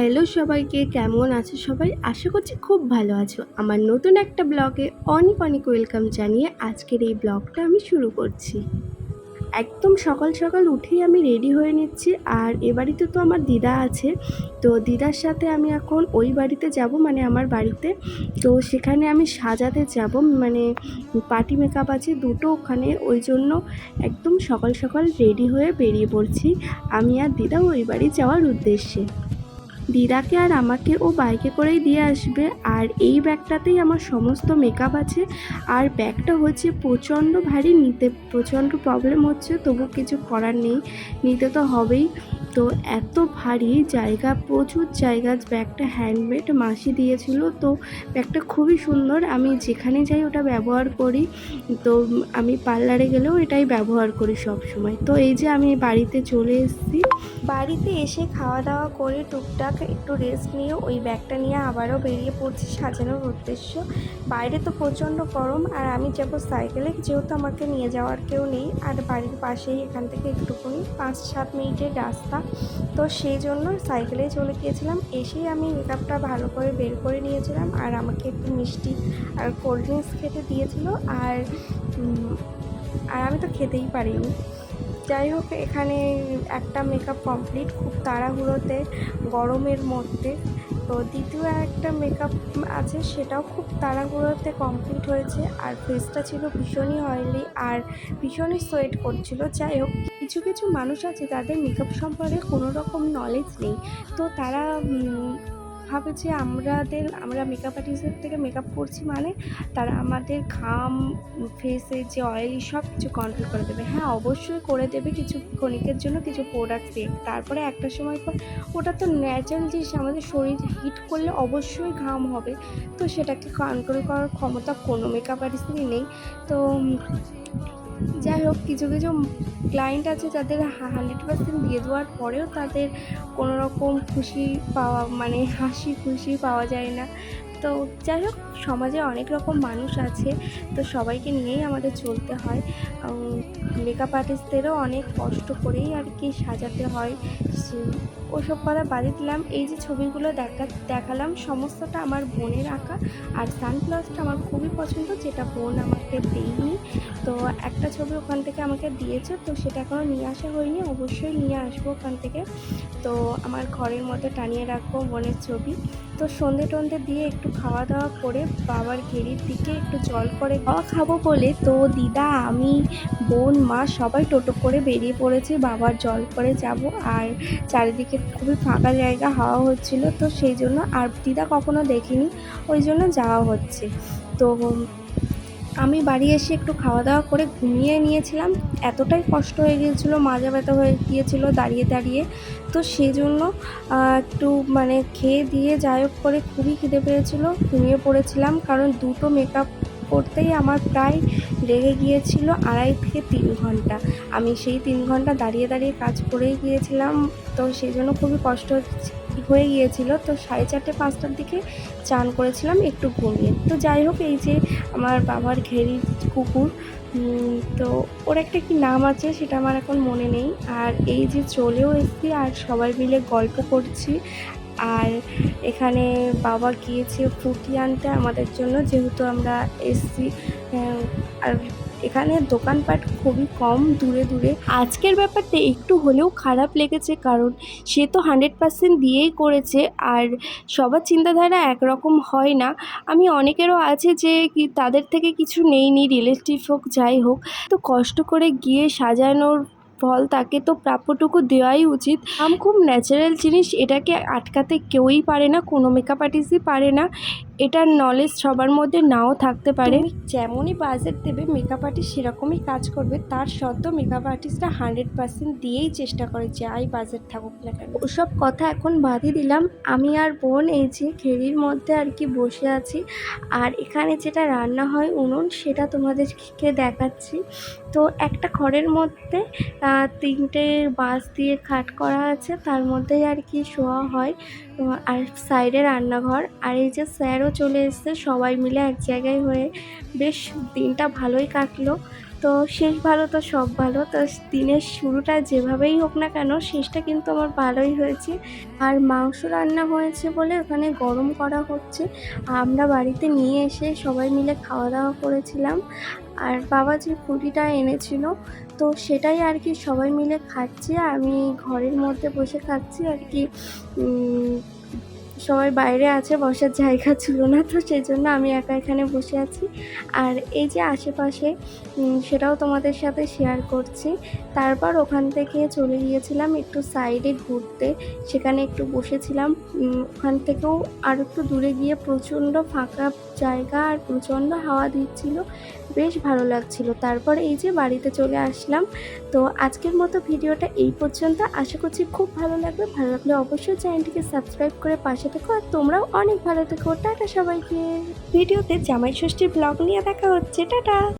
Hello সবাইকে, কেমন আছো সবাই? আশা করছি খুব ভালো আছো। আমার নতুন একটা ব্লগে অনেক অনেক ওয়েলকাম জানিয়ে আজকের এই ব্লগটা আমি শুরু করছি। একদম সকাল সকাল উঠেই আমি রেডি হয়ে নিচ্ছি, আর এ বাড়িতে তো আমার দিদা আছে। তো দিদার সাথে আমি এখন ওই বাড়িতে যাব মানে আমার বাড়িতে। তো সেখানে আমি সাজাতে যাব মানে পার্টি মেকআপ আছে দুটো ওখানে, ওই জন্য একদম সকাল সকাল রেডি হয়ে বেরিয়ে পড়ছি। আমি আর দিদা ওই বাড়ি যাওয়ার উদ্দেশ্যে। দিদাকে আর আমাকে ও বাইকে করেই দিয়ে আসবে। আর এই ব্যাগটাতেই আমার সমস্ত মেকআপ আছে। আর ব্যাগটা হচ্ছে প্রচণ্ড ভারী, নিতে প্রচণ্ড প্রবলেম হচ্ছে, তবু কিছু করার নেই। নিতে তো হবেই। তো এত ভারী জায়গা, প্রচুর জায়গা, ব্যাগটা হ্যান্ডমেড মাসি দিয়েছিল। তো ব্যাগটা খুবই সুন্দর। আমি যেখানে যাই ওটা ব্যবহার করি। তো আমি পার্লারে গেলেও এটাই ব্যবহার করি সব সময় তো এই যে আমি বাড়িতে চলে এসেছি। বাড়িতে এসে খাওয়া দাওয়া করে টুকটাক একটু রেস্ট নিয়ে ওই ব্যাগটা নিয়ে আবারও বেরিয়ে পড়ছি সাজানোর উদ্দেশ্য। বাইরে তো প্রচণ্ড গরম আর আমি যাব সাইকেলে যেহেতু আমাকে নিয়ে যাওয়ার কেউ নেই। আর বাড়ির পাশেই এখান থেকে একটুখানি পাঁচ সাত মিনিটের রাস্তা। তো সেই জন্য সাইকেলেই চলে গিয়েছিলাম। এসেই আমি মেকআপটা ভালো করে বের করে নিয়েছিলাম আর আমাকে একটু মিষ্টি আর কোল্ড ড্রিঙ্কস খেতে দিয়েছিল আর আর আমি তো খেতেই পারিনি। যাই হোক, এখানে একটা মেকআপ কমপ্লিট খুব তাড়াহুড়োতে, গরমের মধ্যে। তো দ্বিতীয় একটা মেকআপ আছে, সেটাও খুব তাড়াহুড়োতে কমপ্লিট হয়েছে। আর ফেসটা ছিল ভীষণই অয়েলি আর ভীষণই সোয়েট করছিল। যাই হোক, কিছু কিছু মানুষ আছে তাদের মেকআপ সম্পর্কে কোনো রকম নলেজ নেই। তো তারা ভাবে যে আমাদের আমরা মেকআপ আর্টিস্টের থেকে মেকআপ করছি মানে তারা আমাদের ঘাম ফেসে যে অয়েলি সব কিছু কন্ট্রোল করে দেবে। হ্যাঁ অবশ্যই করে দেবে কিছু ক্ষণিকের জন্য কিছু প্রোডাক্ট দিয়ে। তারপরে একটা সময় পর ওটা তো ন্যাচারাল জিনিস আমাদের শরীর হিট করলে অবশ্যই ঘাম হবে। তো সেটাকে কন্ট্রোল করার ক্ষমতা কোনো মেকআপ আর্টিস্টেরই নেই। তো যাই হোক, কিছু কিছু ক্লায়েন্ট আছে যাদের হান্ড্রেড পার্সেন্ট দিয়ে দেওয়ার পরেও তাদের কোনো রকম খুশি পাওয়া মানে হাসি খুশি পাওয়া যায় না। তো যাই হোক, সমাজে অনেক রকম মানুষ আছে, তো সবাইকে নিয়েই আমাদের চলতে হয়। মেকআপ আর্টিস্টদেরও অনেক কষ্ট করেই আর কি সাজাতে হয়। ওসব কথা বাদে দিলাম, এই যে ছবিগুলো দেখা, দেখালাম, সমস্তটা আমার বোনের আঁকা আর সানপ্লাসটা আমার খুবই পছন্দ, যেটা বোন আমাকে দেয়নি। তো একটা ছবি ওখান থেকে আমাকে দিয়েছে, তো সেটা এখনও নিয়ে আসা হয়নি, অবশ্যই নিয়ে আসব ওখান থেকে। তো আমার ঘরের মধ্যে টানিয়ে রাখব বোনের ছবি। তো সন্ধে টন্ধে দিয়ে একটু খাওয়া দাওয়া করে বাবার ঘেরির দিকে একটু জল করে খাওয়া খাব বলে তো দিদা, আমি, বোন, মা সবাই টোটো করে বেরিয়ে পড়েছি। বাবার জল করে যাব আর চারিদিকে খুবই ফাঁকা জায়গা, হাওয়া হচ্ছিল তো সেই জন্য আর দিদা কখনো দেখিনি, ওই জন্য যাওয়া হচ্ছে। তো আমি বাড়ি এসে একটু খাওয়া দাওয়া করে ঘুমিয়ে নিয়েছিলাম। এতটাই কষ্ট হয়ে গিয়েছিল, মাজা ব্যথা হয়ে গিয়েছিল দাঁড়িয়ে দাঁড়িয়ে। তো সেই জন্য একটু মানে খেয়ে দিয়ে যাই হোক করে খুবই খিদে পেয়েছিলো, ঘুমিয়ে পড়েছিলাম। কারণ দুটো মেকআপ করতেই আমার প্রায় লেগে গিয়েছিল আড়াই থেকে তিন ঘণ্টা। আমি সেই তিন ঘণ্টা দাঁড়িয়ে দাঁড়িয়ে কাজ করেই গিয়েছিলাম। তো সেই জন্য খুবই কষ্ট হচ্ছে- হয়ে গিয়েছিল, তো সাড়ে চারটে, পাঁচটার দিকে চান করেছিলাম একটু ঘুমিয়ে। তো যাই হোক, এই যে আমার বাবার ঘেরি কুকুর তো ওর একটা কি নাম আছে সেটা আমার এখন মনে নেই। আর এই যে চলেও এসেছি আর সবাই মিলে গল্প করছি। আর এখানে বাবা গিয়েছে ফুটি আনতে আমাদের জন্য যেহেতু আমরা এসছি আহ, আর এখানে দোকানপাট খুবই কম দূরে দূরে। আজকের ব্যাপারটা একটু হলেও খারাপ লেগেছে কারণ সে তো হান্ড্রেড পার্সেন্ট দিয়েই করেছে আর সবার চিন্তাধারা একরকম হয় না। আমি অনেকেরও আছে যে কি তাদের থেকে কিছু নেই নি রিলেটিভ হোক যাই হোক। তো কষ্ট করে গিয়ে সাজানোর ফল তাকে তো প্রাপ্যটুকু দেওয়াই উচিত। আম খুব ন্যাচারাল জিনিস এটাকে আটকাতে কেউই পারে না কোনো মেকআপ আর্টিস্টই পারে না। এটার নলেজ সবার মধ্যে নাও থাকতে পারে। যেমনই বাজেট দেবে মেকআপ আর্টিস্ট সেরকমই কাজ করবে। তার সত্ত্বেও মেকআপ আর্টিস্টরা হান্ড্রেড পার্সেন্ট দিয়েই চেষ্টা করে যাই বাজেট থাকুক না কেন। ওসব কথা এখন বাদই দিলাম। আমি আর বোন এই যে ঘেরির মধ্যে আর কি বসে আছি আর এখানে যেটা রান্না হয় উনুন সেটা তোমাদেরকে দেখাচ্ছি। তো একটা ঘরের মধ্যে তিনটে বাঁশ দিয়ে খাট করা আছে, তার মধ্যেই আর কি শোয়া হয়। আর সাইডে রান্নাঘর, আর এই যে স্যারও চলে এসছে, সবাই মিলে এক জায়গায় হয়ে বেশ দিনটা ভালোই কাটলো। তো শেষ ভালো, তো সব ভালো। তো দিনের শুরুটা যেভাবেই হোক না কেন, শেষটা কিন্তু আমার ভালোই হয়েছে। আর মাংস রান্না হয়েছে বলে ওখানে গরম করা হচ্ছে। আমরা বাড়িতে নিয়ে এসে সবাই মিলে খাওয়া দাওয়া করেছিলাম। আর বাবা যে ফুটিটা এনেছিল, তো সেটাই আর কি সবাই মিলে খাচ্ছি। আমি ঘরের মধ্যে বসে খাচ্ছি আর কি সবাই বাইরে আছে, বসার জায়গা ছিল না, তো সেই জন্য আমি একা এখানে বসে আছি। আর এই যে আশেপাশে সেটাও তোমাদের সাথে শেয়ার করছি। তারপর ওখান থেকে চলে গিয়েছিলাম একটু সাইডে ঘুরতে। সেখানে একটু বসেছিলাম। ওখান থেকেও আর একটু দূরে গিয়ে প্রচণ্ড ফাঁকা জায়গা আর প্রচণ্ড হাওয়া দিচ্ছিল। বেশ ভালো লাগছিল। তারপর এই যে বাড়িতে চলে আসলাম। তো আজকের মতো ভিডিওটা এই পর্যন্ত। আশা করছি খুব ভালো লাগবে। ভালো লাগলে অবশ্যই চ্যানেলটিকে সাবস্ক্রাইব করে পাশে থেকো আর তোমরাও অনেক ভালো থেকো। টাটা সবাইকে। ভিডিওতে জামাই ষষ্ঠীর ব্লগ নিয়ে দেখা হচ্ছে। টাটা।